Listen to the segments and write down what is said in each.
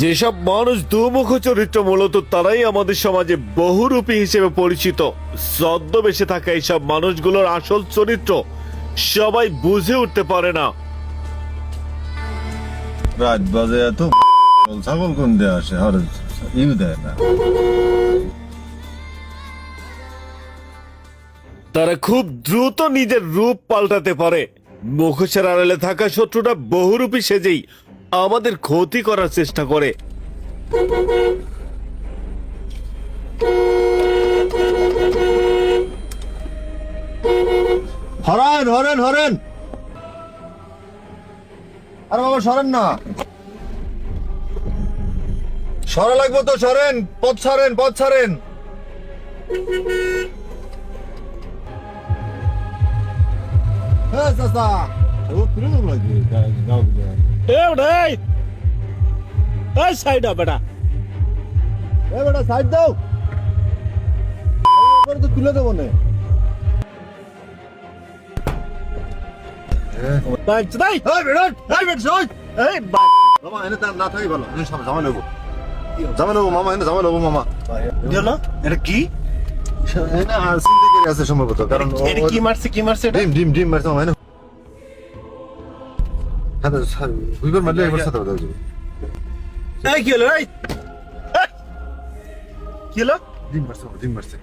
যেসব মানুষ দুমুখ চরিত্র মূলত তারাই আমাদের সমাজে বহুরূপী হিসেবে পরিচিত। ছদ্মবেশে থাকা এইসব মানুষগুলোর আসল চরিত্র সবাই বুঝে উঠতে পারে না। রাত বাজে এত ছাগল কোন দিয়ে আসে? আর ইউ দেয় না। তারা খুব দ্রুত নিজের রূপ পাল্টাতে পারে। মুখোশের আড়ালে থাকা শত্রুটা বহুরূপী সেজেই আমাদের ক্ষতি করার চেষ্টা করে। হরেন হরেন হরেন। আরে বাবা, সরেন না। সরা লাগবো তো, সরেন। পথ ছাড়েন পথ ছাড়েন হ্যাঁ চাচা ও কীরকম লাগে গাও এ ভাই এই! সাইড বেটা। এ বেটা সাইড দাও। করে তো তুলে দেবো না। তাই এই বেরোন এই সই এই মামা এনে তার না থাকি ভালো। এনে সব জামা নেব। জামা নেব মামা এনে জামা নেব মামা। এটা কি? এনে আরসি দিকে আছে সম্ভবত কারণ এর কি মারছে কি মারছে ডিম ডিম ডিম মারছে মানে হ্যাঁ দুইবার মারলে একবার সাথে দাও এই কি হলো এই কি হলো ডিম মারছে ডিম মারছে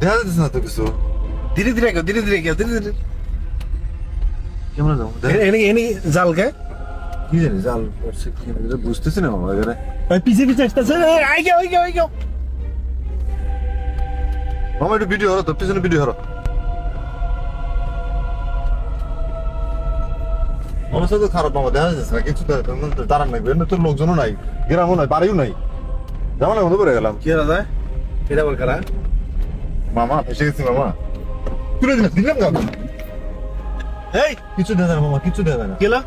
দেখা যাচ্ছে না তো কিছু ধীরে ধীরে গেও ধীরে ধীরে গেও ধীরে ধীরে কেমন যাবো এনে এনে জাল কে কি জানি জাল করছে কি বুঝতেছি না আমার এখানে পিছিয়ে পিছিয়ে আসতেছে আই গেও আই গেও আই গেও মামা একটু ভিডিও হরো তো পিছনে ভিডিও হরো অবস্থা তো খারাপ মামা দেখা যাচ্ছে না কিছু দাঁড়ান নাই এমনি তো লোকজনও নাই গ্রামও নাই বাড়িও নাই। যাব না বন্ধ করে গেলাম। কি যায় এটা বল করা মামা ফেসে গেছি মামা। তুলে দিলাম দিলাম না। এই! কিছু দেখা না মামা কিছু দেখা না। হলো?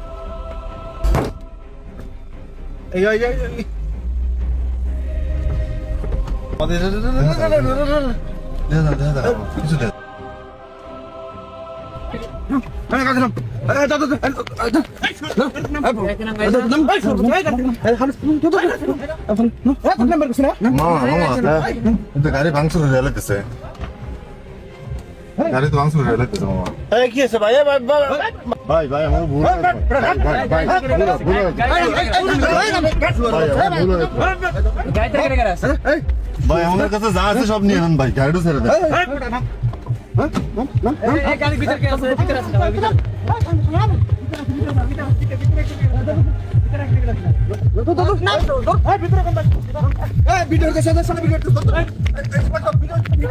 এই এই এই 내가 내가 내가 이제 내가 গাড়ী ভাংচুৰ হ'লে পিছে গাড়ি তো ভাঙচুর হয়ে লাগতেছে মামা এই কি আছে ভাই ভাই ভাই ভাই আমার ভুল ভাই ভাই ভাই আমার কাছে যা আছে সব নিয়ে নেন ভাই গাড়িও ছেড়ে দেন ভিডিওর কাছে ভিডিও ভিডিও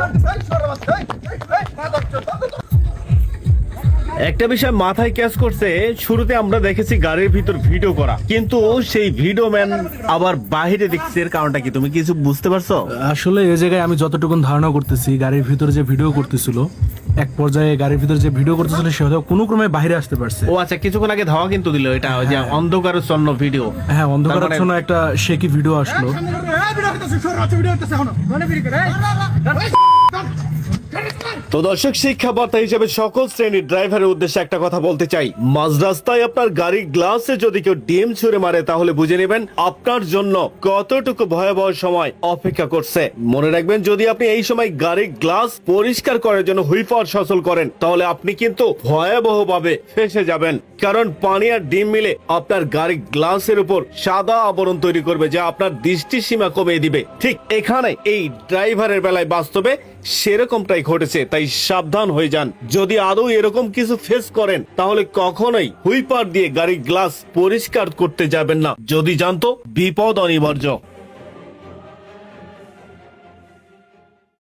একটা বিষয় মাথায় ক্যাচ করছে শুরুতে আমরা দেখেছি গাড়ির ভিতর ভিডিও করা। কিন্তু সেই ভিডিও ম্যান আবার বাহিরে দেখছে এর কারণটা কি? তুমি কিছু বুঝতে পারছ? আসলে এই জায়গায় আমি যতটুকু ধারণা করতেছি গাড়ির ভিতরে যে ভিডিও করতেছিল এক পর্যায়ে গাড়ির ভিতরে যে ভিডিও করতেছিল সে হয়তো কোনো ক্রমে বাইরে আসতে পারছে। ও আচ্ছা কিছুক্ষণ আগে ধাওয়া কিন্তু দিল এটা ওই যে অন্ধকারের জন্য ভিডিও। হ্যাঁ মানে- জন্য একটা শেকি ভিডিও আসলো। তো দর্শক শিক্ষা বার্তা হিসেবে সকল শ্রেণির ড্রাইভারের উদ্দেশ্যে একটা কথা বলতে চাই। মাঝ রাস্তায় আপনার গাড়ির গ্লাসে যদি কেউ ডিম ছুঁড়ে মারে, তাহলে বুঝে নেবেন আপনার জন্য কতটুকু ভয়াবহ সময় অপেক্ষা করছে। মনে রাখবেন, যদি আপনি এই সময় গাড়ির গ্লাস পরিষ্কার করার জন্য হুইপার সচল করেন, তাহলে আপনি কিন্তু ভয়াবহভাবে ফেসে যাবেন। কারণ পানি আর ডিম মিলে আপনার গাড়ির গ্লাসের উপর সাদা আবরণ তৈরি করবে, যা আপনার দৃষ্টি সীমা কমিয়ে দিবে। ঠিক এখানে এই ড্রাইভারের বেলায় বাস্তবে সেরকমটাই ঘটেছে, তাই সাবধান হয়ে যান। যদি আদৌ এরকম কিছু ফেস করেন, তাহলে কখনোই হুইপার দিয়ে গাড়ির গ্লাস পরিষ্কার করতে যাবেন না। যদি জানতো, বিপদ অনিবার্য।